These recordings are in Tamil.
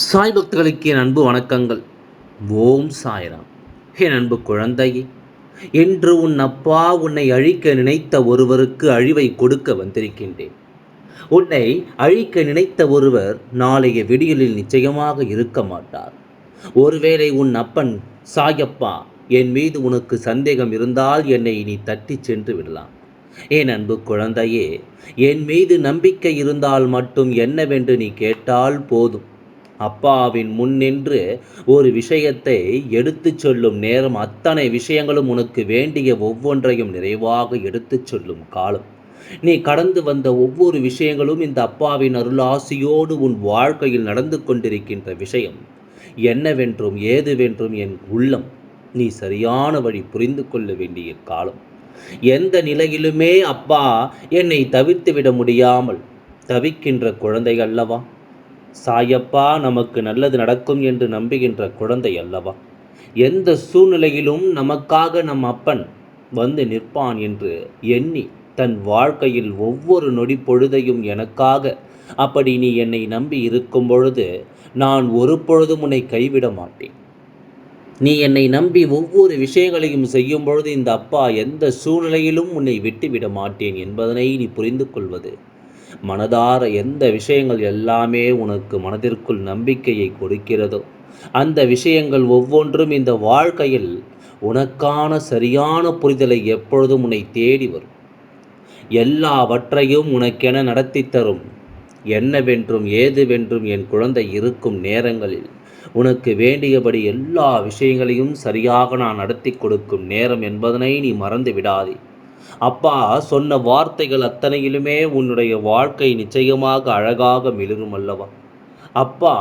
சாய் பக்தர்களுக்கு என் அன்பு வணக்கங்கள். ஓம் சாய்ராம். என் அன்பு குழந்தையே என்று உன் அப்பா உன்னை அழிக்க நினைத்த ஒருவருக்கு அழிவை கொடுக்க வந்திருக்கின்றேன். உன்னை அழிக்க நினைத்த ஒருவர் நாளைய விடியலில் நிச்சயமாக இருக்க மாட்டார். ஒருவேளை உன் அப்பன் சாயப்பா என் மீது உனக்கு சந்தேகம் இருந்தால் என்னை நீ தட்டிச் சென்று விடலாம். என் அன்பு குழந்தையே என் மீது நம்பிக்கை இருந்தால் மட்டும் என்னவென்று நீ கேட்டால் போதும். அப்பாவின் முன் நின்று ஒரு விஷயத்தை எடுத்துச் சொல்லும் நேரம் அத்தனை விஷயங்களும் உனக்கு வேண்டிய ஒவ்வொன்றையும் நிறைவாக எடுத்துச் சொல்லும் காலம். நீ கடந்து வந்த ஒவ்வொரு விஷயங்களும் இந்த அப்பாவின் அருளாசியோடு உன் வாழ்க்கையில் நடந்து கொண்டிருக்கின்ற விஷயம். என்னவென்றும் ஏதுவென்றும் என் உள்ளம் நீ சரியான வழி புரிந்து கொள்ள வேண்டிய காலம். எந்த நிலையிலுமே அப்பா என்னை தவிர்த்து விட முடியாமல் தவிக்கின்ற குழந்தை அல்லவா? சாயப்பா நமக்கு நல்லது நடக்கும் என்று நம்புகின்ற குழந்தை அல்லவா? எந்த சூழ்நிலையிலும் நமக்காக நம் அப்பன் வந்து நிற்பான் என்று எண்ணி தன் வாழ்க்கையில் ஒவ்வொரு நொடி பொழுதையும் எனக்காக அப்படி நீ என்னை நம்பி இருக்கும் பொழுது நான் ஒரு பொழுதும் உன்னை கைவிட மாட்டேன். நீ என்னை நம்பி ஒவ்வொரு விஷயங்களையும் செய்யும் பொழுது இந்த அப்பா எந்த சூழ்நிலையிலும் உன்னை விட்டுவிட மாட்டேன் என்பதனை நீ புரிந்து கொள்வது மனதார எந்த விஷயங்கள் எல்லாமே உனக்கு மனதிற்குள் நம்பிக்கையை கொடுக்கிறதோ அந்த விஷயங்கள் ஒவ்வொன்றும் இந்த வாழ்க்கையில் உனக்கான சரியான புரிதலை எப்பொழுதும் உன்னை தேடி வரும். எல்லாவற்றையும் உனக்கென நடத்தி தரும். என்னவென்றும் ஏதுவென்றும் என் குழந்தை இருக்கும் நேரங்களில் உனக்கு வேண்டியபடி எல்லா விஷயங்களையும் சரியாக நான் நடத்தி கொடுக்கும் நேரம் என்பதனை நீ மறந்து விடாதே. அப்பா சொன்ன வார்த்தைகள் அத்தனையிலுமே உன்னுடைய வாழ்க்கை நிச்சயமாக அழகாக மிளிரும் அல்லவா? அப்பா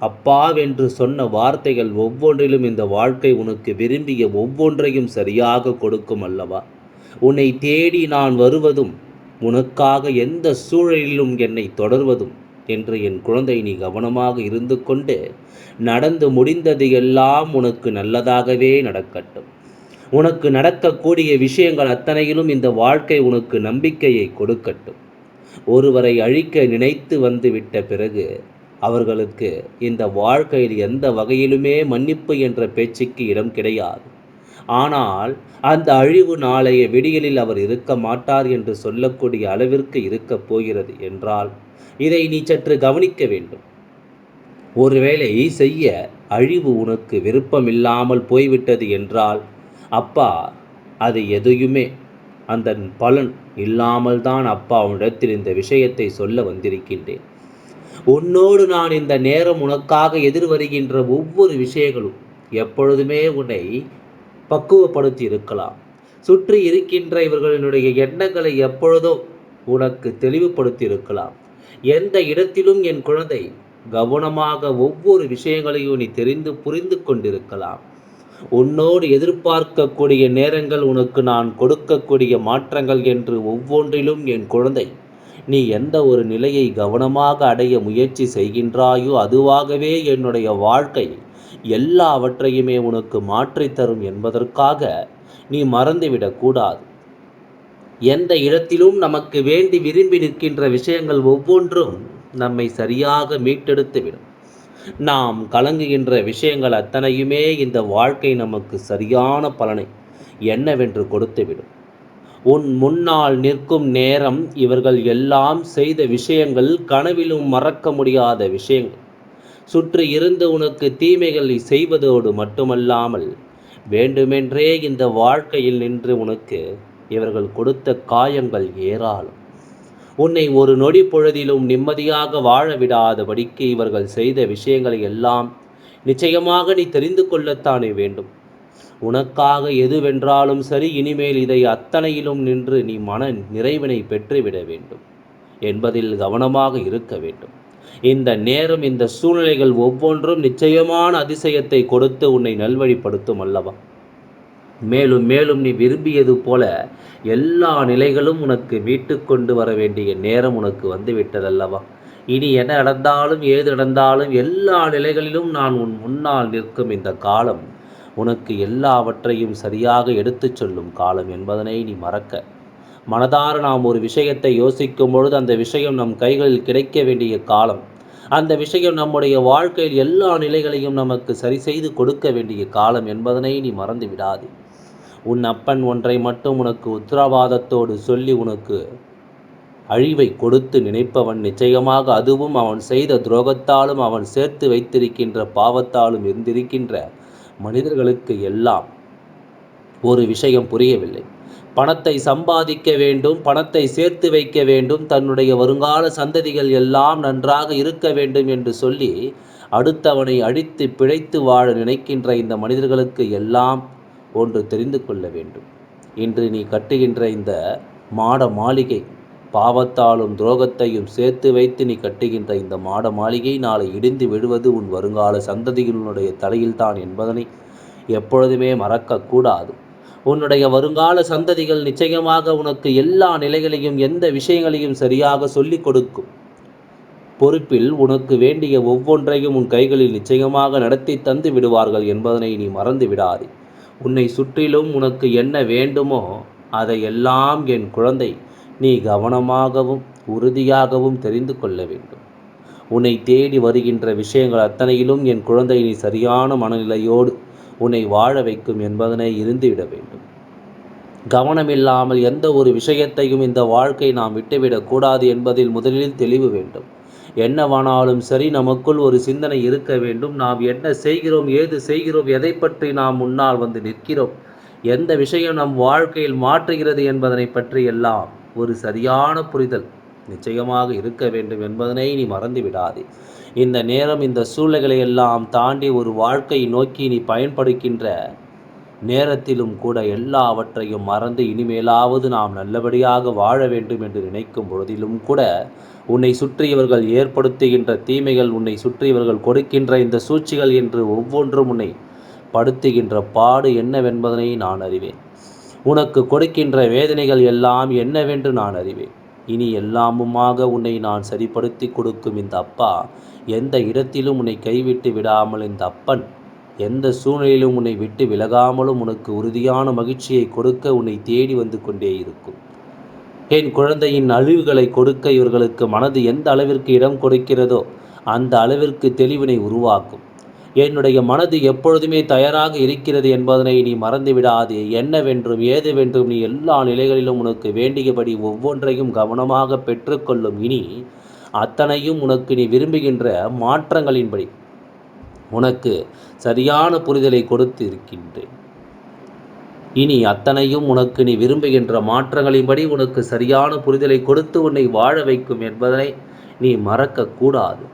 அப்பாவென்று சொன்ன வார்த்தைகள் ஒவ்வொன்றிலும் இந்த வாழ்க்கை உனக்கு விரும்பிய ஒவ்வொன்றையும் சரியாக கொடுக்கும் அல்லவா? உன்னை தேடி நான் வருவதும் உனக்காக எந்த சூழலிலும் என்னை தொடர்வதும் என்று என் குழந்தை நீ கவனமாக இருந்து கொண்டு நடந்து முடிந்தது எல்லாம் உனக்கு நல்லதாகவே நடக்கட்டும். உனக்கு நடக்கக்கூடிய விஷயங்கள் அத்தனையிலும் இந்த வாழ்க்கை உனக்கு நம்பிக்கையை கொடுக்கட்டும். ஒருவரை அழிக்க நினைத்து வந்து விட்ட பிறகு அவர்களுக்கு இந்த வாழ்க்கையில் எந்த வகையிலுமே மன்னிப்பு என்ற பேச்சுக்கு இடம் கிடையாது. ஆனால் அந்த அழிவு நாளைய விடியலில் அவர் இருக்க மாட்டார் என்று சொல்லக்கூடிய அளவிற்கு இருக்கப் போகிறது என்றால் இதை நீ சற்று கவனிக்க வேண்டும். ஒருவேளை செய்ய அழிவு உனக்கு விருப்பமில்லாமல் போய்விட்டது என்றால் அப்பா அது எதையுமே அந்த பலன் இல்லாமல் தான் அப்பா உன்னிடத்தில் இந்த விஷயத்தை சொல்ல வந்திருக்கின்றேன். உன்னோடு நான் இந்த நேரம் உனக்காக எதிர்வருகின்ற ஒவ்வொரு விஷயங்களும் எப்பொழுதுமே உன்னை பக்குவப்படுத்தி இருக்கலாம். சுற்றி இருக்கின்ற இவர்களினுடைய எண்ணங்களை எப்பொழுதும் உனக்கு தெளிவுபடுத்தி இருக்கலாம். எந்த இடத்திலும் என் குழந்தை கவனமாக ஒவ்வொரு விஷயங்களையும் நீ தெரிந்து புரிந்து கொண்டிருக்கலாம். உன்னோடு எதிர்பார்க்கக்கூடிய நேரங்கள் உனக்கு நான் கொடுக்கக்கூடிய மாற்றங்கள் என்று ஒவ்வொன்றிலும் என் குழந்தை நீ எந்த ஒரு நிலையை கவனமாக அடைய முயற்சி செய்கின்றாயோ அதுவாகவே என்னுடைய வாழ்க்கை எல்லாவற்றையுமே உனக்கு மாற்றித்தரும் என்பதற்காக நீ மறந்துவிடக்கூடாது எந்த இடத்திலும் நமக்கு வேண்டி விரும்பி நிற்கின்ற விஷயங்கள் ஒவ்வொன்றும் நம்மை சரியாக மீட்டெடுத்துவிடும். நாம் கலங்குகின்ற விஷயங்கள் அத்தனையுமே இந்த வாழ்க்கை நமக்கு சரியான பலனை என்னவென்று கொடுத்துவிடும். உன் முன்னால் நிற்கும் நேரம் இவர்கள் எல்லாம் செய்த விஷயங்கள் கனவிலும் மறக்க முடியாத விஷயங்கள். சுற்றி இருந்து உனக்கு தீமைகளை செய்வதோடு மட்டுமல்லாமல் வேண்டுமென்றே இந்த வாழ்க்கையில் நின்று உனக்கு இவர்கள் கொடுத்த காயங்கள் ஏராளம். உன்னை ஒரு நொடி பொழுதிலும் நிம்மதியாக வாழ விடாதபடிக்கு இவர்கள் செய்த விஷயங்களை எல்லாம் நிச்சயமாக நீ தெரிந்து கொள்ளத்தானே வேண்டும். உனக்காக எதுவென்றாலும் சரி இனிமேல் இதை அத்தனையிலும் நின்று நீ மன நிறைவினை பெற்றுவிட வேண்டும் என்பதில் கவனமாக இருக்க வேண்டும். இந்த நேரம் இந்த சூழ்நிலைகள் ஒவ்வொன்றும் நிச்சயமான அதிசயத்தை கொடுத்து உன்னை நல்வழிப்படுத்தும் அல்லவா? மேலும் மேலும் நீ விரும்பியது போல எல்லா நிலைகளும் உனக்கு மீட்டு கொண்டு வர வேண்டிய நேரம் உனக்கு வந்து விட்டதல்லவா இனி என்ன நடந்தாலும் ஏது நடந்தாலும் எல்லா நிலைகளிலும் நான் உன் முன்னால் நிற்கும் இந்த காலம் உனக்கு எல்லாவற்றையும் சரியாக எடுத்துச் சொல்லும் காலம் என்பதனை நீ மறக்க. மனதார நாம் ஒரு விஷயத்தை யோசிக்கும் பொழுது அந்த விஷயம் நம் கைகளில் கிடைக்க வேண்டிய காலம். அந்த விஷயம் நம்முடைய வாழ்க்கையில் எல்லா நிலைகளையும் நமக்கு சரி செய்து கொடுக்க வேண்டிய காலம் என்பதனை நீ மறந்து விடாதே உன் அப்பன் ஒன்றை மட்டும் உனக்கு உத்தரவாதத்தோடு சொல்லி உனக்கு அழிவை கொடுத்து நினைப்பவன் நிச்சயமாக அதுவும் அவன் செய்த துரோகத்தாலும் அவன் சேர்த்து வைத்திருக்கின்ற பாவத்தாலும் இருந்திருக்கின்ற மனிதர்களுக்கு எல்லாம் ஒரு விஷயம் புரியவில்லை. பணத்தை சம்பாதிக்க வேண்டும் பணத்தை சேர்த்து வைக்க வேண்டும் தன்னுடைய வருங்கால சந்ததிகள் எல்லாம் நன்றாக இருக்க வேண்டும் என்று சொல்லி அடுத்தவனை அடித்து பிழைத்து வாழ நினைக்கின்ற இந்த மனிதர்களுக்கு எல்லாம் ஒன்று தெரிந்து கொள்ள வேண்டும். இன்று நீ கட்டுகின்ற இந்த மாட மாளிகை பாவத்தாலும் துரோகத்தையும் சேர்த்து வைத்து நீ கட்டுகின்ற இந்த மாட மாளிகை நாளை இடிந்து விடுவது உன் வருங்கால சந்ததிகளுடைய தலையில்தான் என்பதனை எப்பொழுதுமே மறக்கக்கூடாது. உன்னுடைய வருங்கால சந்ததிகள் நிச்சயமாக உனக்கு எல்லா நிலைகளையும் எந்த விஷயங்களையும் சரியாக சொல்லிக் கொடுக்கும். பொறுப்பில் உனக்கு வேண்டிய ஒவ்வொன்றையும் உன் கைகளில் நிச்சயமாக நடத்தி தந்து விடுவார்கள் என்பதனை நீ மறந்து விடாதே உன்னை சுற்றிலும் உனக்கு என்ன வேண்டுமோ அதையெல்லாம் என் குழந்தை நீ கவனமாகவும் உறுதியாகவும் தெரிந்து கொள்ள வேண்டும். உன்னை தேடி வருகின்ற விஷயங்கள் அத்தனையிலும் என் குழந்தை நீ சரியான மனநிலையோடு உன்னை வாழ வைக்கும் என்பதனை இருந்துவிட வேண்டும். கவனமில்லாமல் எந்த ஒரு விஷயத்தையும் இந்த வாழ்க்கை நாம் விட்டுவிடக்கூடாது என்பதில் முதலில் தெளிவு வேண்டும். என்னவானாலும் சரி நமக்குள் ஒரு சிந்தனை இருக்க வேண்டும். நாம் என்ன செய்கிறோம் ஏது செய்கிறோம் எதை பற்றி நாம் முன்னால் வந்து நிற்கிறோம்? எந்த விஷயம் நம் வாழ்க்கையில் மாற்றுகிறது என்பதனை பற்றி எல்லாம் ஒரு சரியான புரிதல் நிச்சயமாக இருக்க வேண்டும் என்பதனை நீ மறந்து விடாதே. இந்த நேரம் இந்த சூழ்நிலைகளை எல்லாம் தாண்டி ஒரு வாழ்க்கையை நோக்கி நீ பயன்படுகின்ற நேரத்திலும் கூட எல்லாவற்றையும் மறந்து இனிமேலாவது நாம் நல்லபடியாக வாழ வேண்டும் என்று நினைக்கும் பொழுதிலும் கூட உன்னை சுற்றியவர்கள் ஏற்படுத்துகின்ற தீமைகள் உன்னை சுற்றியவர்கள் கொடுக்கின்ற இந்த சூழ்ச்சிகள் என்று ஒவ்வொன்றும் உன்னை படுத்துகின்ற பாடு என்னவென்பதனை நான் அறிவேன். உனக்கு கொடுக்கின்ற வேதனைகள் எல்லாம் என்னவென்று நான் அறிவேன். இனி எல்லாமுமாக உன்னை நான் சரிப்படுத்தி கொடுக்கும் இந்த அப்பா எந்த இடத்திலும் உன்னை கைவிட்டு விடாமல் இந்த அப்பன் எந்த சூழ்நிலையிலும் உன்னை விட்டு விலகாமலும் உனக்கு உறுதியான மகிழ்ச்சியை கொடுக்க உன்னை தேடி வந்து கொண்டே இருக்கும். என் குழந்தையின் அழிவுகளை கொடுக்க இவர்களுக்கு மனது எந்த அளவிற்கு இடம் கொடுக்கிறதோ அந்த அளவிற்கு தெளிவினை உருவாக்கும். என்னுடைய மனது எப்பொழுதுமே தயாராக இருக்கிறது என்பதனை நீ மறந்து விடாதே என்னவென்றும் ஏதுவென்றும் நீ எல்லா நிலைகளிலும் உனக்கு வேண்டியபடி ஒவ்வொன்றையும் கவனமாக பெற்றுக்கொள்ளும் இனி அத்தனையும் உனக்கு நீ விரும்புகின்ற மாற்றங்களின்படி. உனக்கு சரியான புரிதலை கொடுத்து இருக்கின்றேன் இனி அத்தனையும் உனக்கு நீ விரும்புகின்ற மாற்றங்களின்படி உனக்கு சரியான புரிதலை கொடுத்து உன்னை வாழ வைக்கும் என்பதனை நீ மறக்கக்கூடாது.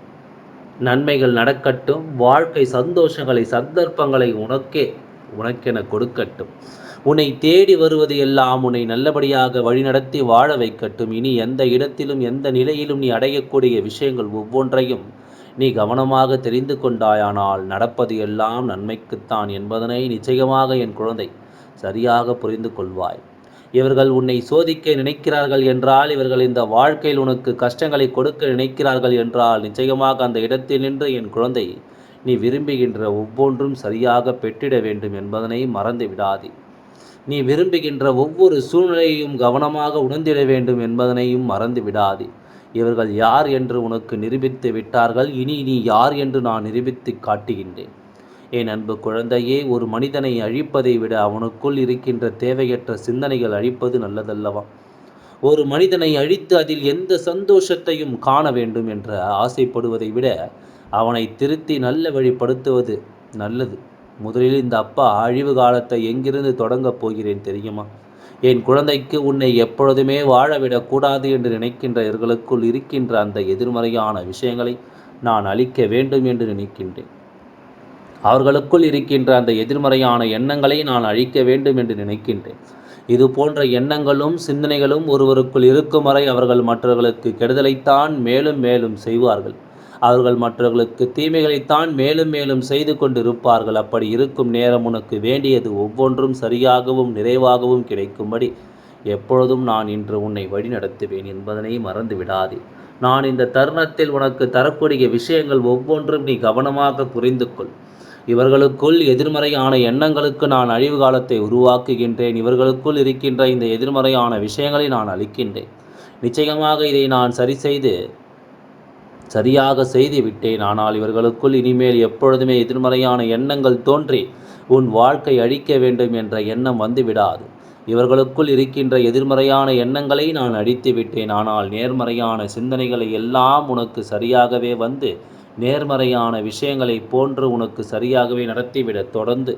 நன்மைகள் நடக்கட்டும் வாழ்க்கை சந்தோஷங்களை சந்தர்ப்பங்களை உனக்கே உனக்கென கொடுக்கட்டும். உன்னை தேடி வருவது எல்லாம் உன்னை நல்லபடியாக வழிநடத்தி வாழ வைக்கட்டும். இனி எந்த இடத்திலும் எந்த நிலையிலும் நீ அடையக்கூடிய விஷயங்கள் ஒவ்வொன்றையும் நீ கவனமாக தெரிந்து கொண்டாயானால் நடப்பது எல்லாம் நன்மைக்குத்தான் என்பதனை நிச்சயமாக என் குழந்தை சரியாக புரிந்து கொள்வாய். இவர்கள் உன்னை சோதிக்க நினைக்கிறார்கள் என்றால் இவர்கள் இந்த வாழ்க்கையில் உனக்கு கஷ்டங்களை கொடுக்க நினைக்கிறார்கள் என்றால் நிச்சயமாக அந்த இடத்தில் நின்று என் குழந்தை நீ விரும்புகின்ற ஒவ்வொன்றும் சரியாக பெற்றிட வேண்டும் என்பதனை மறந்து விடாதே. நீ விரும்புகின்ற ஒவ்வொரு சூழ்நிலையையும் கவனமாக உணர்ந்திட வேண்டும் என்பதனையும் மறந்து விடாதே. இவர்கள் யார் என்று உனக்கு நிரூபித்து விட்டார்கள்? இனி நீ யார் என்று நான் நிரூபித்து காட்டுகின்றேன். என் அன்பு குழந்தையே ஒரு மனிதனை அழிப்பதை விட அவனுக்குள் இருக்கின்ற தேவையற்ற சிந்தனைகள் அழிப்பது நல்லதல்லவா? ஒரு மனிதனை அழித்து அதில் எந்த சந்தோஷத்தையும் காண வேண்டும் என்ற ஆசைப்படுவதை விட அவனை திருத்தி நல்ல வழிப்படுத்துவது நல்லது. முதலில் இந்த அப்பா அழிவு காலத்தை எங்கிருந்து தொடங்கப் போகிறேன் தெரியுமா? என் குழந்தைக்கு உன்னை எப்பொழுதுமே வாழவிடக்கூடாது என்று நினைக்கின்ற இவர்களுக்குள் இருக்கின்ற அந்த எதிர்மறையான விஷயங்களை நான் அழிக்க வேண்டும் என்று நினைக்கின்றேன். அவர்களுக்குள் இருக்கின்ற அந்த எதிர்மறையான எண்ணங்களை நான் அழிக்க வேண்டும் என்று நினைக்கின்றேன். இது போன்ற எண்ணங்களும் சிந்தனைகளும் ஒருவருக்குள் இருக்கும் வரை அவர்கள் மற்றவர்களுக்கு கெடுதலைத்தான் மேலும் மேலும் செய்வார்கள். அவர்கள் மற்றவர்களுக்கு தீமைகளைத்தான் மேலும் மேலும் செய்து கொண்டிருப்பார்கள். அப்படி இருக்கும் நேரம் உனக்கு வேண்டியது ஒவ்வொன்றும் சரியாகவும் நிறைவாகவும் கிடைக்கும்படி எப்பொழுதும் நான் இன்று உன்னை வழி நடத்துவேன் என்பதனை மறந்து விடாதே. நான் இந்த தருணத்தில் உனக்கு தரக்கூடிய விஷயங்கள் ஒவ்வொன்றும் நீ கவனமாக புரிந்து கொள். இவர்களுக்குள் எதிர்மறையான எண்ணங்களுக்கு நான் அழிவு காலத்தை உருவாக்குகின்றேன். இவர்களுக்குள் இருக்கின்ற இந்த எதிர்மறையான விஷயங்களை நான் அளிக்கின்றேன் நிச்சயமாக இதை நான் சரி செய்து சரியாக செய்து விட்டேன். ஆனால் இவர்களுக்குள் இனிமேல் எப்பொழுதுமே எதிர்மறையான எண்ணங்கள் தோன்றி உன் வாழ்க்கை அழிக்க வேண்டும் என்ற எண்ணம் வந்து விடாது இவர்களுக்குள் இருக்கின்ற எதிர்மறையான எண்ணங்களை நான் அடித்து விட்டேன். ஆனால் நேர்மறையான சிந்தனைகளை எல்லாம் உனக்கு சரியாகவே வந்து நேர்மறையான விஷயங்களை போன்று உனக்கு சரியாகவே நடத்திவிட தொடர்ந்து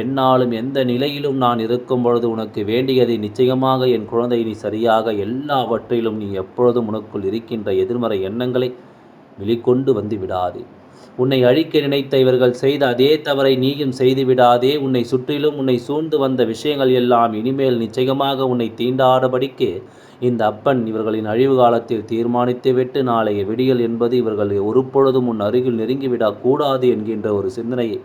என்னாலும் எந்த நிலையிலும் நான் இருக்கும் பொழுது உனக்கு வேண்டியதை நிச்சயமாக என் குழந்தை நீ சரியாக எல்லாவற்றிலும் நீ எப்பொழுதும் உனக்குள் இருக்கின்ற எதிர்மறை எண்ணங்களை வெளிக்கொண்டு வந்து விடாதே. உன்னை அழிக்க நினைத்த இவர்கள் செய்த அதே தவறை நீயும் செய்து விடாதே. உன்னை சுற்றிலும் உன்னை சூழ்ந்து வந்த விஷயங்கள் எல்லாம் இனிமேல் நிச்சயமாக உன்னை தீண்டாடபடிக்கு இந்த அப்பன் இவர்களின் அழிவு காலத்தில் தீர்மானித்துவிட்டு நாளைய விடியல் என்பது இவர்கள் ஒருபொழுதும் உன் அருகில் நெருங்கிவிடக்கூடாது என்கின்ற ஒரு சிந்தனையை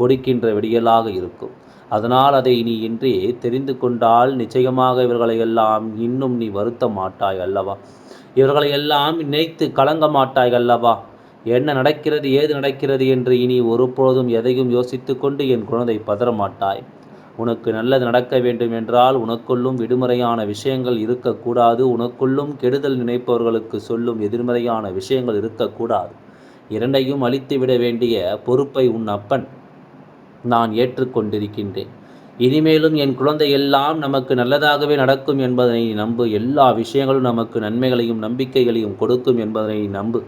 கொடுக்கின்ற விடியலாக இருக்கும். அதனால் அதை நீ இன்றி தெரிந்து கொண்டால் நிச்சயமாக இவர்களை எல்லாம் இன்னும் நீ வருத்த மாட்டாய் அல்லவா? இவர்களை எல்லாம் நினைத்து கலங்க மாட்டாய் அல்லவா என்ன நடக்கிறது ஏது நடக்கிறது என்று இனி ஒருபொழுதும் எதையும் யோசித்து கொண்டு என் குழந்தை பதற மாட்டாய். உனக்கு நல்லது நடக்க வேண்டும் என்றால் உனக்குள்ளும் விடுமுறையான விஷயங்கள் இருக்கக்கூடாது. உனக்குள்ளும் கெடுதல் நினைப்பவர்களுக்கு சொல்லும் எதிர்மறையான விஷயங்கள் இருக்கக்கூடாது. இரண்டையும் அழித்துவிட வேண்டிய பொறுப்பை உன் அப்பன் நான் ஏற்றுக்கொண்டிருக்கின்றேன். இனிமேலும் என் குழந்தை எல்லாம் நமக்கு நல்லதாகவே நடக்கும் என்பதனை நம்பு. எல்லா விஷயங்களும் நமக்கு நன்மைகளையும் நம்பிக்கைகளையும் கொடுக்கும் என்பதனை நம்பு.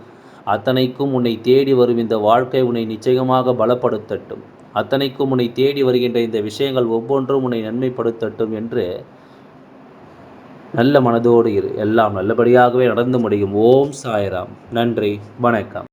அத்தனைக்கும் உன்னை தேடி வரும் இந்த வாழ்க்கை உன்னை நிச்சயமாக பலப்படுத்தட்டும். அத்தனைக்கும் உன்னை தேடி வருகின்ற இந்த விஷயங்கள் ஒவ்வொன்றும் உன்னை நன்மைப்படுத்தட்டும் என்று நல்ல மனதோடு இரு. எல்லாம் நல்லபடியாகவே நடந்து முடியும். ஓம் சாய்ராம். நன்றி. வணக்கம்.